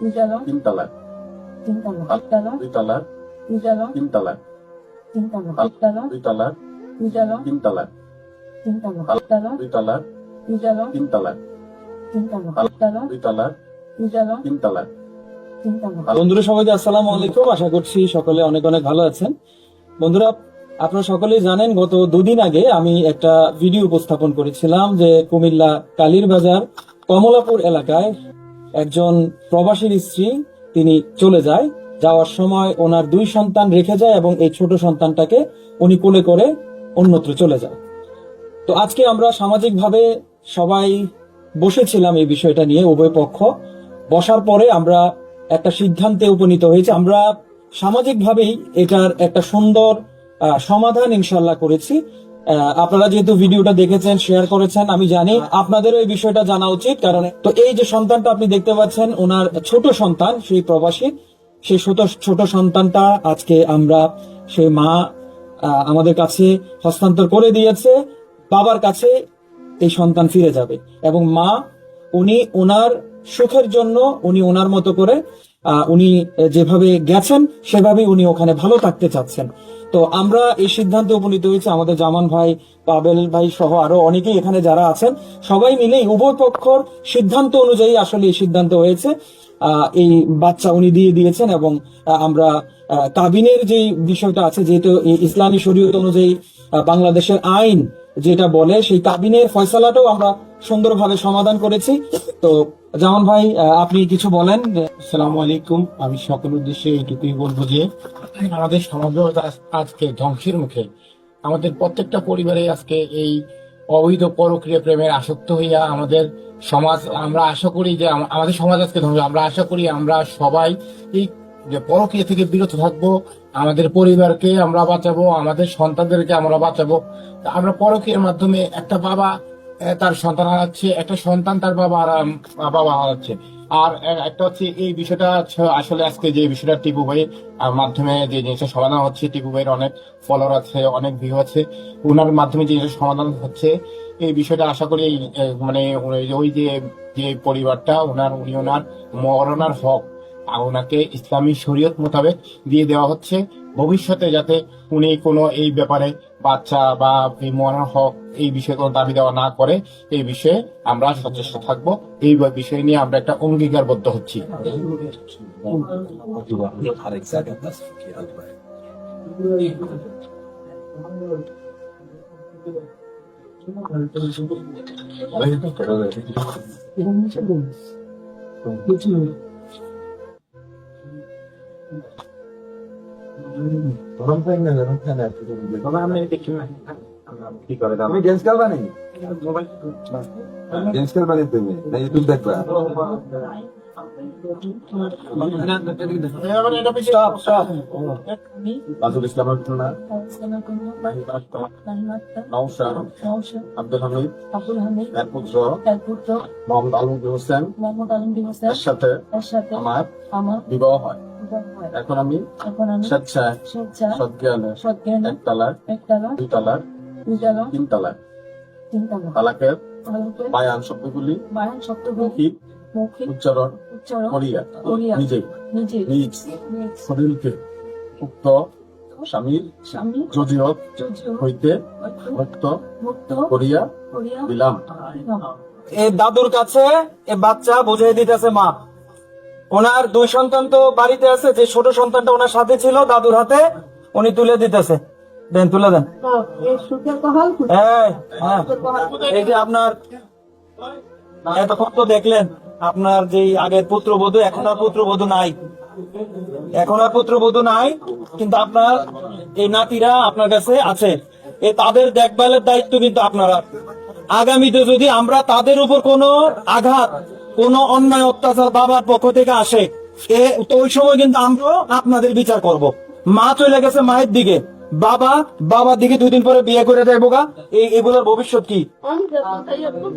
দুতলা তিন তালাক তিনতলা একতলা দুই তালাক তিন তালাক তিনতলা একতলা দুই তালাক তিন তালাক তিনতলা একতলা দুই তালাক তিন তালাক দুই তালাক তিন তালাক বন্ধুরা সবাইকে আসসালামু আলাইকুম আশা করছি সকলে অনেক অনেক ভালো আছেন। বন্ধুরা আপনারা সকলেই জানেন গত দুদিন আগে আমি একটা ভিডিও উপস্থাপন করেছিলাম যে কুমিল্লা কালীর বাজার কমলাপুর এলাকায় একজন প্রবাসীর স্ত্রী, তিনি চলে যায়। যাওয়ার সময় ওনার দুই সন্তান রেখে যায় এবং এই ছোট সন্তানটাকে উনি কোলে করে অন্যত্র চলে যায়। তো আজকে আমরা সামাজিকভাবে সবাই বসেছিলাম এই বিষয়টা নিয়ে, উভয় পক্ষ। বসার পরে আমরা একটা সিদ্ধান্তে উপনীত হয়েছে। আমরা সামাজিকভাবেই এটার একটা সুন্দর সমাধান ইনশাল্লাহ করেছি। আপনারা যেহেতু ভিডিওটা দেখেছেন শেয়ার করেছেন, আমি জানি আপনাদেরও এই বিষয়টা জানা উচিত, কারণ তো এই যে সন্তানটা আপনি দেখতে পাচ্ছেন, ওনার ছোট সন্তান, সেই প্রবাসী, সেই ছোট ছোট সন্তানটা আজকে আমরা সেই মা আমাদের কাছে হস্তান্তর করে দিয়েছে, বাবার কাছে এই সন্তান ফিরে যাবে। এবং মা, উনি ওনার সুখের জন্য উনি ওনার মতো করে উনি যেভাবে গেছেন, সেভাবেই উনি ওখানে ভালো থাকতে চাচ্ছেন। তো আমরা এই সিদ্ধান্তে উপনীত হয়েছে, আমাদের জামান ভাই, পাবেল ভাই সহ আরও অনেকেই এখানে যারা আছেন, সবাই মিলে উভয় পক্ষর সিদ্ধান্ত অনুযায়ী আসলে এই সিদ্ধান্ত হয়েছে। এই বাচ্চা উনি দিয়ে দিয়েছেন এবং আমরা কাবিনের যে বিষয়টা আছে, যেহেতু ইসলামী শরীয়ত অনুযায়ী বাংলাদেশের আইন যেটা বলে, সেই কাবিনের ফয়সালাটাও আমরা সুন্দরভাবে সমাধান করেছি। তো, জামান ভাই আপনি কিছু বলেন? আসসালামু আলাইকুম। আমি সকল উদ্দেশ্যে এইটুকুই বলব যে, আমাদের সমাজ আজ- আজকে ধ্বংসের মুখে। আমাদের প্রত্যেকটা পরিবারে আজকে এই অবৈধ পরক্রিয়া প্রেমের আসক্ত হইয়া আমাদের সমাজ, আমরা আশা করি যে আমাদের সমাজ আজকে ধ্বংস। আমরা আশা করি আমরা সবাই এই যে পরক্রিয়া থেকে বিরত থাকব, আমাদের পরিবারকে আমরা বাঁচাবো, আমাদের সন্তানদেরকে আমরা বাঁচাবো। আমরা পরক্রিয়ার মাধ্যমে একটা বাবা তার সন্তান হারাচ্ছে একটা সন্তান তার বাবা বাবা হারাচ্ছে আর একটা হচ্ছে এই বিষয়টা আসলে আজকে যে বিষয়টা টিপু ভাই আহ, মাধ্যমে যে জিনিসটা সমাধান হচ্ছে টিপু ভাইয়ের অনেক ফলোয়ার আছে অনেক ভিউ আছে ওনার মাধ্যমে যে জিনিসটা সমাধান হচ্ছে এই বিষয়টা আশা করি মানে ওই- যে যে পরিবারটা ওনার উনি ওনার মরণার হক ওনাকে ইসলামী শরীয়ত মোতাবেক দিয়ে দেওয়া হচ্ছে। ভবিষ্যতে যাতে উনি কোনো এই ব্যাপারে বাচ্চা বা এই মরনার হক, এই বিষয়ে কোনো দাবি দেওয়া না করে এই বিষয়ে আমরা সচেষ্ট থাকব। এই বিষয় নিয়ে আমরা একটা অঙ্গীকারবদ্ধ হচ্ছি। তুমি গেমস খেলবা নাকি গেমস খেলবা নাকি তুমি না ইউটিউব দেখবা ঘটনা নৌশা আব্দুল হামিদ আব্দুল হামিদ এর পুত্র মোহাম্মদ আলমগীর হোসেন মোহাম্মদ আলমগীর হোসেন সাথে আমার হয় বিবাহ হয়। এখন আমি এখন আমি স্বেচ্ছায় তালাকের বায়ান শব্দগুলি মৌখিক উচ্চারণ করিয়া নিজে। শরীরকে উক্ত স্বামীর হইতে মুক্ত করিয়া দিলাম। দিলাম। এই দাদুর কাছে এ বাচ্চা বুঝাই দিতেছে মা। ওনার দুই সন্তান তো বাড়িতে আছে, যে ছোট সন্তানটা ওনার সাথে ছিল দাদুর হাতে, উনি তুলে দিতেছে। দেন, তুলে দেন। এই হ্যাঁ। যে আপনার, এতক্ষণ তো দেখলেন, আপনার যে আগের পুত্রবধূ, এখন আর পুত্রবধূ নাই। এখন আর পুত্রবধূ নাই, কিন্তু আপনার এই নাতিরা আপনার কাছে আছে। এ তাদের দেখভালের দায়িত্ব কিন্তু আপনারা। আগামীতে যদি আমরা তাদের উপর কোনো আঘাত কোনো অন্যায় অত্যাচার বাবার পক্ষ থেকে আসে, এ ওই সময় কিন্তু আমরা আপনাদের বিচার করব। মা চলে গেছে মায়ের দিকে। বাবা বাবার দিকে দুই দিন পরে বিয়ে করে দেবো গা এই এগুলোর ভবিষ্যৎ কি?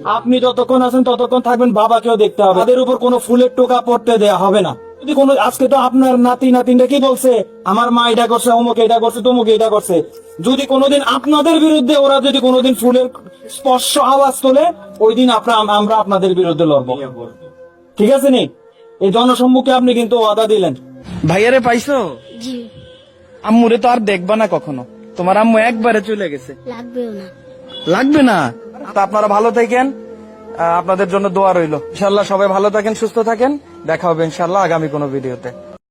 আপনি যতক্ষণ আছেন ততক্ষণ থাকবেন বাবাকেও দেখতে হবে। তাদের উপর কোনো ফুলের টোকা পড়তে দেয়া হবে না। যদি কোনো আজকে তো আপনার নাতি নাতিনটা কি বলছে? আমার মা এটা করছে অমুক এটা করছে তমুক এটা করছে। যদি কোনোদিন আপনাদের বিরুদ্ধে ওরা যদি কোনোদিন ফুলের স্পর্শ আওয়াজ তোলে ওই দিন আপনার আমরা আপনাদের বিরুদ্ধে লড়বো। ঠিক আছে নি? এই জনসম্মুখে আপনি কিন্তু ওয়াদা দিলেন। ভাইয়ারে পাইছো? জি। আম্মুরে তো আর দেখবা না কখনো। তোমার আম্মু একবারে চলে গেছে। লাগবেও না। লাগবে না? তা আপনারা ভালো থাকেন। আপনাদের জন্য দোয়া রইল। ইনশাল্লাহ সবাই ভালো থাকেন সুস্থ থাকেন। দেখা হবে ইনশাল্লাহ আগামী কোনো ভিডিওতে।